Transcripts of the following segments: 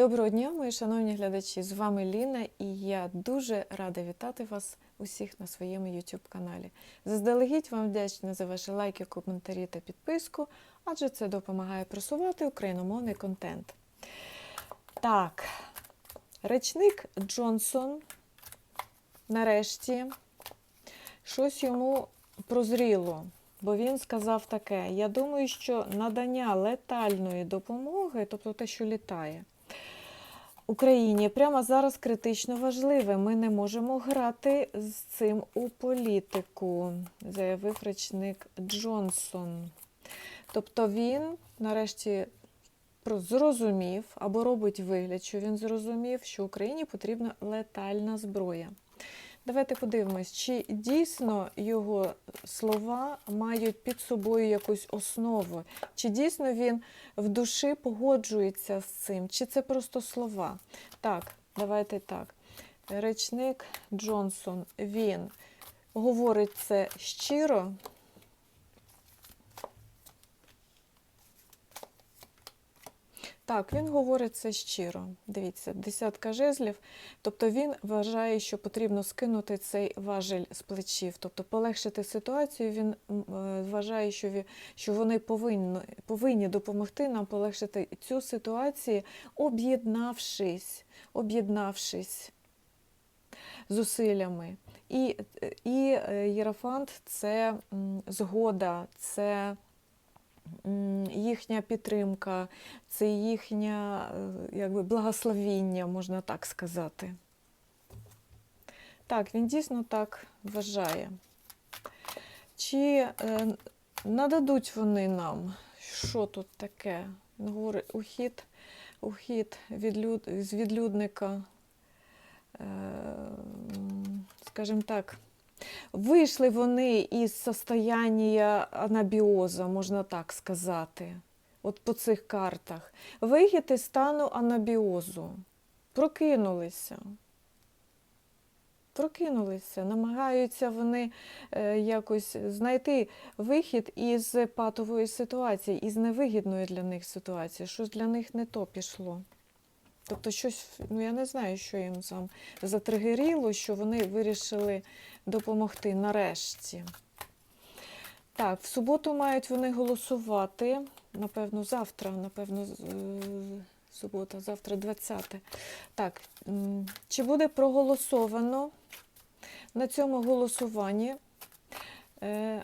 Доброго дня, мої шановні глядачі! З вами Ліна, і я дуже рада вітати вас усіх на своєму YouTube каналі. Заздалегідь вам вдячна за ваші лайки, коментарі та підписку, адже це допомагає просувати україномовний контент. Так, речник Джонсон нарешті щось йому прозріло. Бо він сказав таке: я думаю, що надання летальної допомоги, тобто те, що літає, Україні прямо зараз критично важливе. Ми не можемо грати з цим у політику, заявив речник Джонсон. Тобто він нарешті зрозумів або робить вигляд, що він зрозумів, що Україні потрібна летальна зброя. Давайте подивимось, чи дійсно його слова мають під собою якусь основу, чи дійсно він в душі погоджується з цим, чи це просто слова. Так, давайте так. Речник Джонсон, він говорить це щиро. Так, він говорить це щиро. Дивіться, десятка жезлів. Тобто він вважає, що потрібно скинути цей важель з плечів, тобто полегшити ситуацію. Він е, вважає, що, що вони повинні, повинні допомогти нам полегшити цю ситуацію, об'єднавшись, об'єднавшись зусиллями. І, і е, Єрофант це згода, це їхня підтримка, це їхнє е, якби, благословіння, можна так сказати. Так, він дійсно так вважає. Чи е, нададуть вони нам, що тут таке? Він говорить, ухід, ухід від люд, з відлюдника, е, скажімо так, Вийшли вони із состояння анабіоза, можна так сказати, от по цих картах. Вихід із стану анабіозу. Прокинулися. Прокинулися, намагаються вони е, якось знайти вихід із патової ситуації, із невигідної для них ситуації. Щось для них не то пішло. Тобто щось, ну я не знаю, що їм там затригеріло, що вони вирішили допомогти нарешті. Так, в суботу мають вони голосувати. Напевно, завтра, напевно, е, субота, завтра 20. Так, чи буде проголосовано на цьому голосуванні е,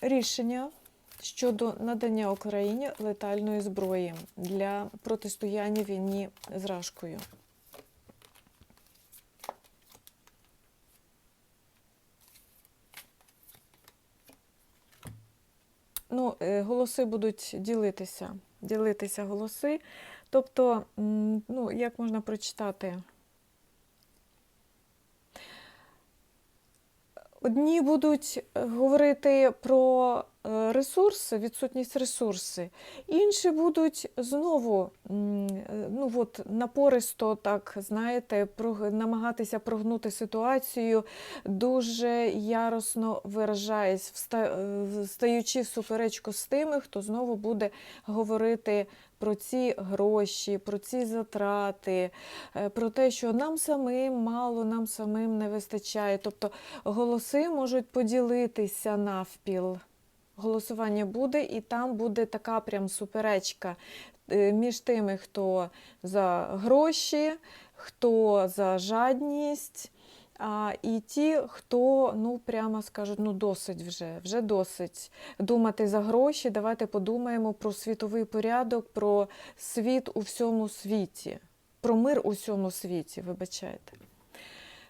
рішення щодо надання Україні летальної зброї для протистояння війні з Рашкою? Ну, е, голоси будуть ділитися, ділитися голоси. Тобто, ну, як можна прочитати? Одні будуть е, говорити про е, ресурси, відсутність ресурси, інші будуть знову е, ну, от, напористо, так, знаєте, намагатися прогнути ситуацію, дуже яростно виражаясь, вста- е, в суперечку з тими, хто знову буде говорити про ці гроші, про ці затрати, е, про те, що нам самим мало, нам самим не вистачає. Тобто голоси можуть поділитися навпіл. Голосування буде, і там буде така прям суперечка е, між тими, хто за гроші, хто за жадність. А, і ті, хто ну прямо скажуть, ну досить вже, вже досить думати за гроші. Давайте подумаємо про світовий порядок, про світ у всьому світі, про мир у всьому світі, вибачайте.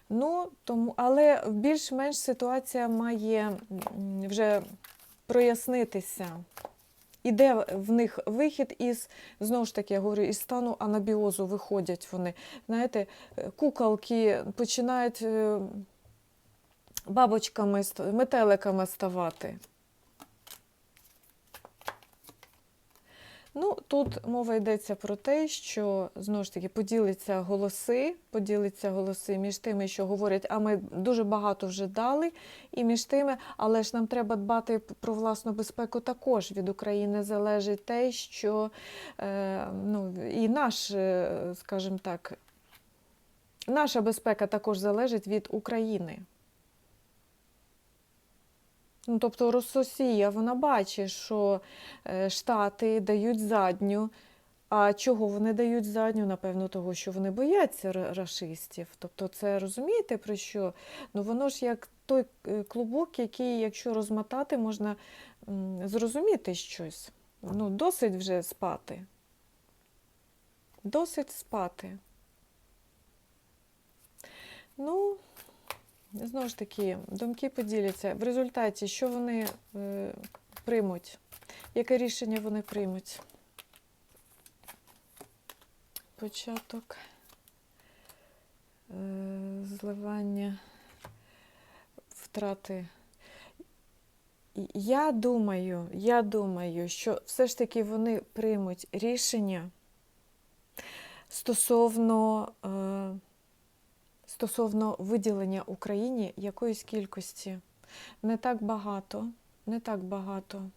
Ну, тому, але більш-менш ситуація має вже прояснитися. Іде в них вихід із, знову ж таки, я говорю, із стану анабіозу виходять вони. Знаєте, е, куколки починають е, бабочками, метеликами ставати. Ну, тут мова йдеться про те, що знову ж таки поділиться голоси, поділиться голоси між тими, що говорять, а ми дуже багато вже дали, і між тими, але ж нам треба дбати про власну безпеку також. Від України залежить те, що е, ну, і наш, е, скажімо так, наша безпека також залежить від України. Ну, тобто Росія, вона бачить, що е, Штати дають задню. А чого вони дають задню? Напевно, того, що вони бояться ра- рашистів. Тобто, це розумієте про що? Ну воно ж як той е, клубок, який, якщо розмотати, можна зрозуміти щось. Ну, досить вже спати. Досить спати. Ну, Знову ж таки, думки поділяться. В результаті, що вони е, приймуть? Яке рішення вони приймуть? Початок е, зливання втрати. Я думаю, я думаю, що все ж таки вони приймуть рішення стосовно. Е, стосовно виділення Україні якоїсь кількості. Не так багато, не так багато.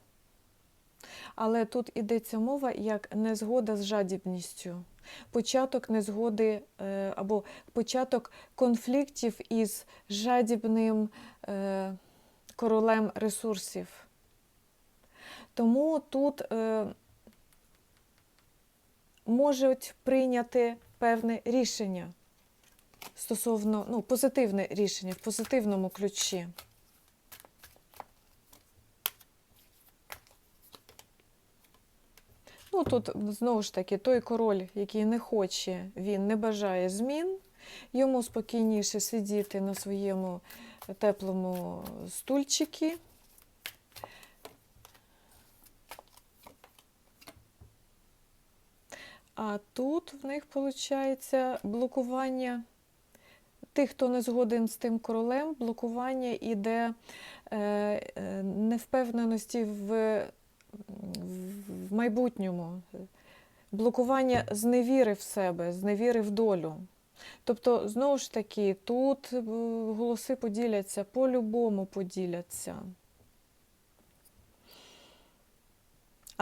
Але тут йдеться мова як незгода з жадібністю, початок незгоди е, або початок конфліктів із жадібним е, королем ресурсів. Тому тут е, можуть прийняти певне рішення стосовно ну, позитивне рішення в позитивному ключі. Ну, тут знову ж таки той король, який не хоче, він не бажає змін, йому спокійніше сидіти на своєму теплому стульчикі. А тут в них виходить блокування тих, хто не згоден з тим королем, блокування іде е, е, невпевненості в, в майбутньому, блокування зневіри в себе, зневіри в долю. Тобто, знову ж таки, тут е, голоси поділяться, по-любому поділяться.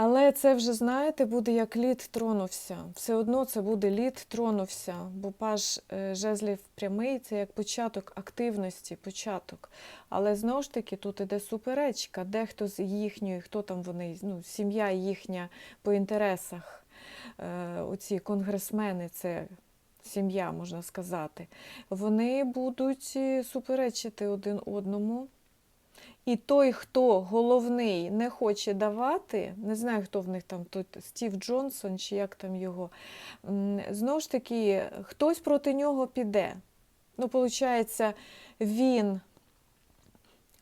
Але це вже, знаєте, буде як лід тронувся. Все одно це буде лід тронувся, бо паж е, жезлів прямий це як початок активності, початок. Але знову ж таки тут іде суперечка, дехто з їхньої, хто там вони, ну, сім'я їхня по інтересах, е, оці конгресмени, це сім'я, можна сказати, вони будуть е, суперечити один одному. І той, хто головний не хоче давати, не знаю, хто в них там тут Стів Джонсон чи як там його, знову ж таки, хтось проти нього піде. Ну, виходить, він,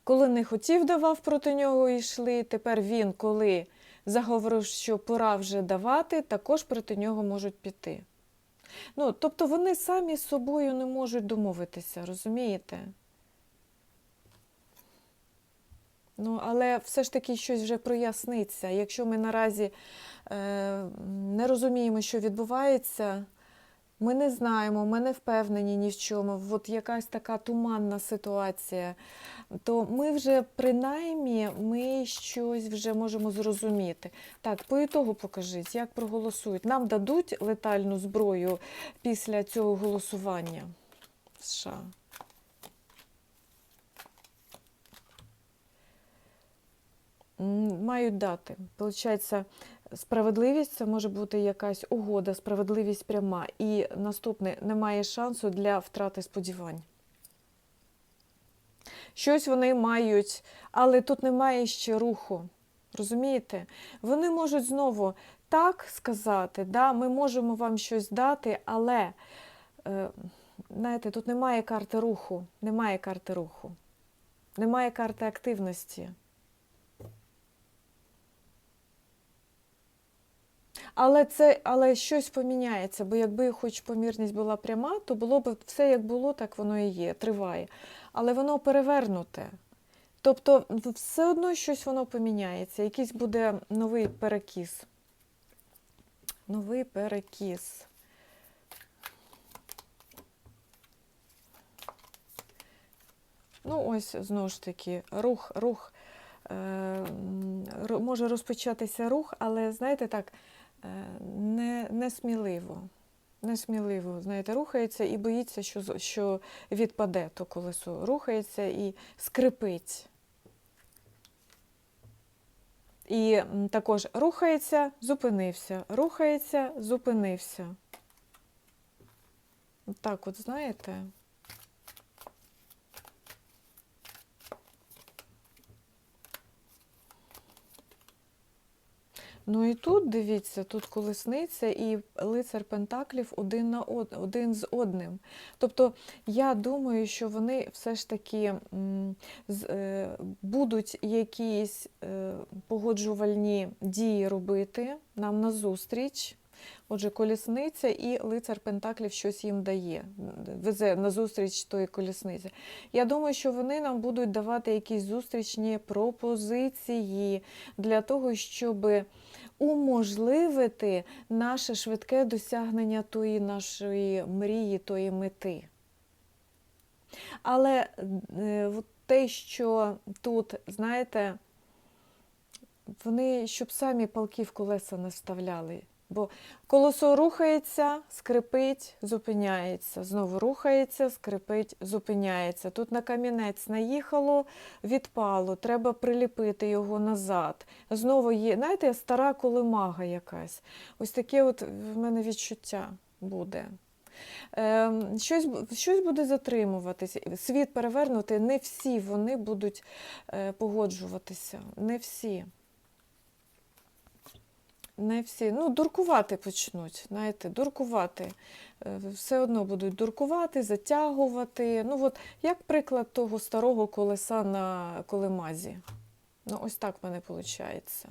коли не хотів давав, проти нього йшли. Тепер він, коли заговорив, що пора вже давати, також проти нього можуть піти. Ну, Тобто вони самі з собою не можуть домовитися, розумієте? Ну, але все ж таки щось вже проясниться. Якщо ми наразі е, не розуміємо, що відбувається, ми не знаємо, ми не впевнені ні в чому, от якась така туманна ситуація, то ми вже принаймні ми щось вже можемо зрозуміти. Так, по ітогу покажіть, як проголосують. Нам дадуть летальну зброю після цього голосування в США. Мають дати. Получається, справедливість це може бути якась угода, справедливість пряма. І наступне немає шансу для втрати сподівань. Щось вони мають, але тут немає ще руху. Розумієте? Вони можуть знову так сказати, да, ми можемо вам щось дати, але, е, знаєте, тут немає карти руху, немає карти руху, немає карти активності. Але це, але щось поміняється, бо якби хоч помірність була пряма, то було б все як було, так воно і є, триває. Але воно перевернуте. Тобто все одно щось воно поміняється, якийсь буде новий перекіс. новий перекіс. Ну, ось знову ж таки, рух, рух. е, Може розпочатися рух, але знаєте так, не, не сміливо. Несміливо, знаєте, рухається і боїться, що, що відпаде то колесо. Рухається і скрипить. І також рухається, зупинився, рухається, зупинився. Так, от знаєте. Ну і тут дивіться, тут колесниця і лицар Пентаклів один на од, один з одним. Тобто я думаю, що вони все ж таки м, з, е, будуть якісь е, погоджувальні дії робити нам назустріч. Отже, колісниця і лицар Пентаклів щось їм дає, везе назустріч тої колісниці. Я думаю, що вони нам будуть давати якісь зустрічні пропозиції для того, щоб уможливити наше швидке досягнення тої нашої мрії, тої мети. Але е, те, що тут, знаєте, вони щоб самі палки в колеса не вставляли. Бо колесо рухається, скрипить, зупиняється. Знову рухається, скрипить, зупиняється. Тут на камінець наїхало, відпало, треба приліпити його назад. Знову є, знаєте, стара колемага якась. Ось таке от в мене відчуття буде. Ем, Щось, щось буде затримуватися. Світ перевернути, не всі вони будуть е, погоджуватися. Не всі. Не всі. Ну, дуркувати почнуть. Знаєте, дуркувати. Е, Все одно будуть дуркувати, затягувати. Ну, от як приклад того старого колеса на колемазі. Ну, ось так в мене виходить.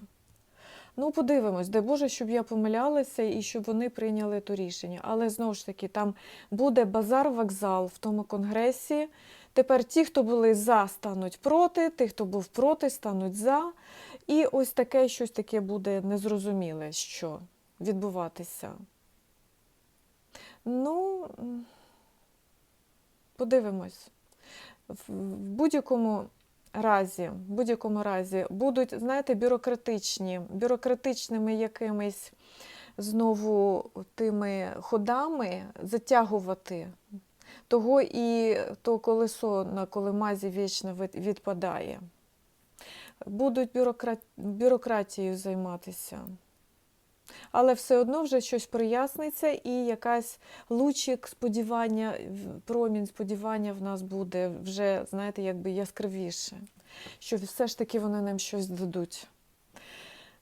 Ну, подивимось, дай Боже, щоб я помилялася і щоб вони прийняли то рішення. Але знову ж таки, там буде базар-вокзал в тому конгресі. Тепер ті, хто були за, стануть проти, ті, хто був проти, стануть за. І ось таке щось таке буде незрозуміле, що відбуватися. Ну, подивимось. В будь-якому разі, в будь-якому разі будуть, знаєте, бюрократичні, бюрократичними якимись знову тими ходами затягувати. Того і то колесо на колемазі вічно відпадає. Будуть бюрократ... бюрократією займатися. Але все одно вже щось проясниться, і якась лучик сподівання, промінь сподівання в нас буде вже, знаєте, якби яскравіше, що все ж таки вони нам щось дадуть.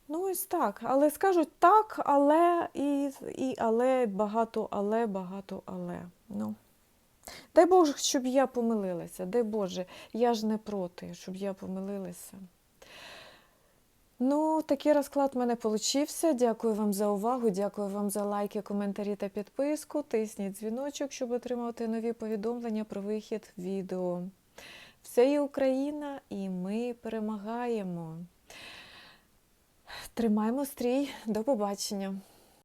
Ну, ось так. Але скажуть так, але і, і але, багато але, багато але. Ну. Дай Боже, щоб я помилилася. Дай Боже, я ж не проти, щоб я помилилася. Ну, такий розклад в мене получився. Дякую вам за увагу, дякую вам за лайки, коментарі та підписку. Тисніть дзвіночок, щоб отримувати нові повідомлення про вихід відео. Все є Україна, і ми перемагаємо. Тримаємо стрій. До побачення.